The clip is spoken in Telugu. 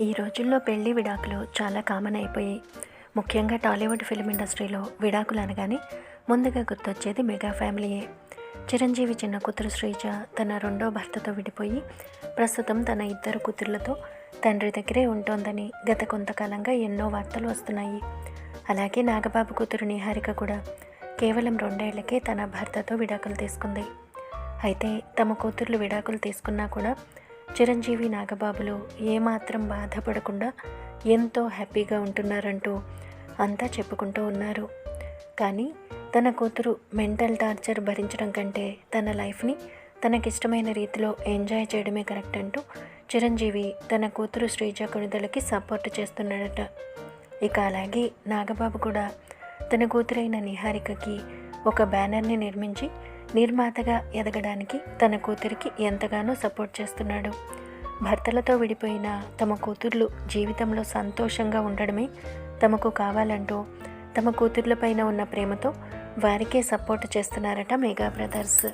ఈ రోజుల్లో పెళ్ళి విడాకులు చాలా కామన్ అయిపోయాయి ముఖ్యంగా టాలీవుడ్ ఫిల్మ్ ఇండస్ట్రీలో విడాకులు అనగానే ముందుగా గుర్తొచ్చేది మెగా ఫ్యామిలీయే. చిరంజీవి చిన్న కూతురు శ్రీజ తన రెండో భర్తతో విడిపోయి ప్రస్తుతం తన ఇద్దరు కూతుర్లతో తండ్రి దగ్గరే ఉంటోందని గత కొంతకాలంగా ఎన్నో వార్తలు వస్తున్నాయి. అలాగే నాగబాబు కూతురు నిహారిక కూడా కేవలం రెండేళ్ళకే తన భర్తతో విడాకులు తీసుకుంది. అయితే తమ కూతుర్లు విడాకులు తీసుకున్నా కూడా చిరంజీవి నాగబాబులు ఏమాత్రం బాధపడకుండా ఎంతో హ్యాపీగా ఉంటున్నారంటూ అంతా చెప్పుకుంటూ ఉన్నారు. కానీ తన కూతురు మెంటల్ టార్చర్ భరించడం కంటే తన లైఫ్ని తనకిష్టమైన రీతిలో ఎంజాయ్ చేయడమే కరెక్ట్ అంటూ చిరంజీవి తన కూతురు శ్రీజ కొనుదలకి సపోర్ట్ చేస్తున్నాడట. ఇక అలాగే నాగబాబు కూడా తన కూతురైన నిహారికకి ఒక బ్యానర్ని నిర్మించి నిర్మాతగా ఎదగడానికి తన కూతురికి ఎంతగానో సపోర్ట్ చేస్తున్నాడు. భర్తలతో విడిపోయిన తమ కూతుర్లు జీవితంలో సంతోషంగా ఉండడమే తమకు కావాలంటూ తమ కూతుర్లపైన ఉన్న ప్రేమతో వారికే సపోర్ట్ చేస్తున్నారట మెగా బ్రదర్స్.